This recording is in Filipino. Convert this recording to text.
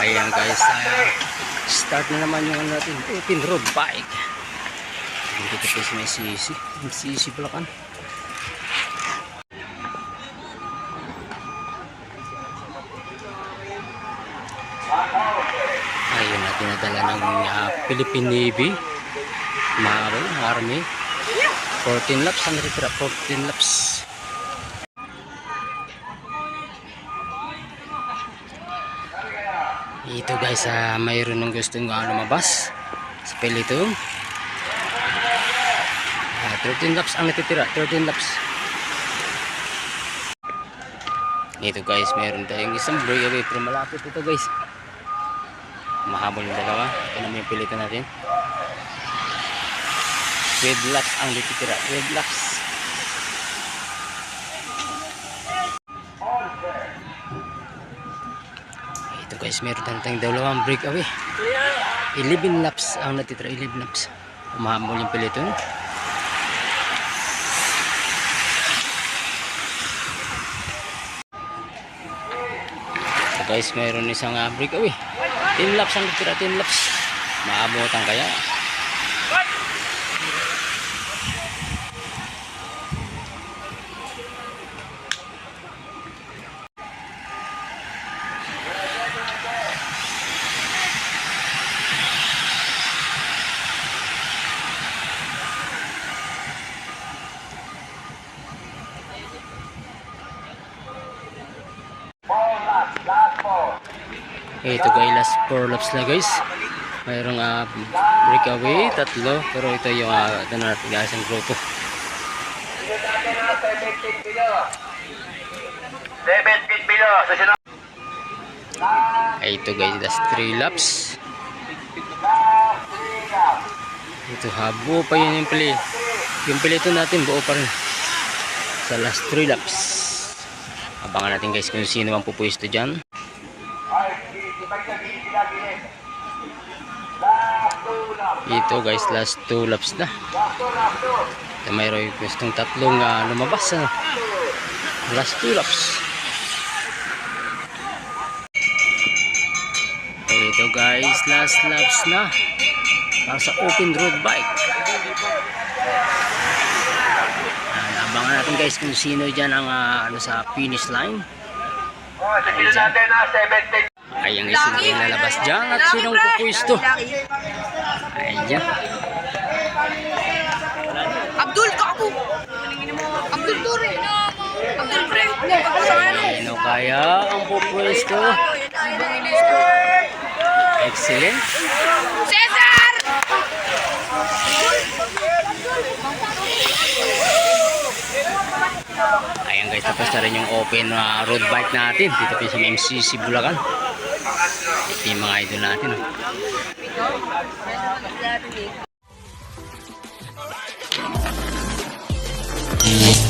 Ayan guys, ah, start na naman yung ano natin, open road bike. Dito po sa may sisi, may sisi pala kan. Ayun na dinadala ng ah, Philippine Navy, Maro, Army. 14 laps, ang retira, 14 laps. Ito guys, ah, mayroon ng gustong uh, lumabas sa pelitong. Ah, 13 laps ang natitira, 13 laps. Ito guys, mayroon tayong isang breakaway pero malapit ito guys. Mahabol yung dalawa. Ito naman yung pelito natin. 12 laps ang natitira, 12 laps. Ito guys, meron na tayong dalawang breakaway. 11 laps ang natitira, 11 laps. Umahamol yung peloton. Ito guys, meron isang uh, breakaway. 10 laps ang natitira, 10 laps. Maabotan kaya. Ito guys, last 4 laps na guys. Mayroong uh, breakaway, tatlo. Pero ito yung uh, ito na natin guys, ang grupo. 17 below. Susunod. Ito guys, last 3 laps. Ito habo pa yun yung pili. Yung pilito natin buo pa rin. Sa last 3 laps. Abangan natin guys kung sino ang pupuesto dyan. Ito guys, last 2 laps na. Ito mayroon gustong tatlong ah, lumabas. Ano? Last 2 laps. Ito guys, last laps na. Para sa open road bike. Ayan, abangan natin guys kung sino dyan ang ah, ano sa finish line. Oh, susunod natin na 17. Ayan guys, sino yung lalabas dyan at sinong pupuesto. Ayan. Abdul Kaku. Abdul Ture. Abdul Pre. Sino kaya ang pupuesto? Excellent. Cesar! Ayan guys, tapos na rin yung open uh, road bike natin dito po sa MCC Bulacan. Ito yung mga idol natin. Oh.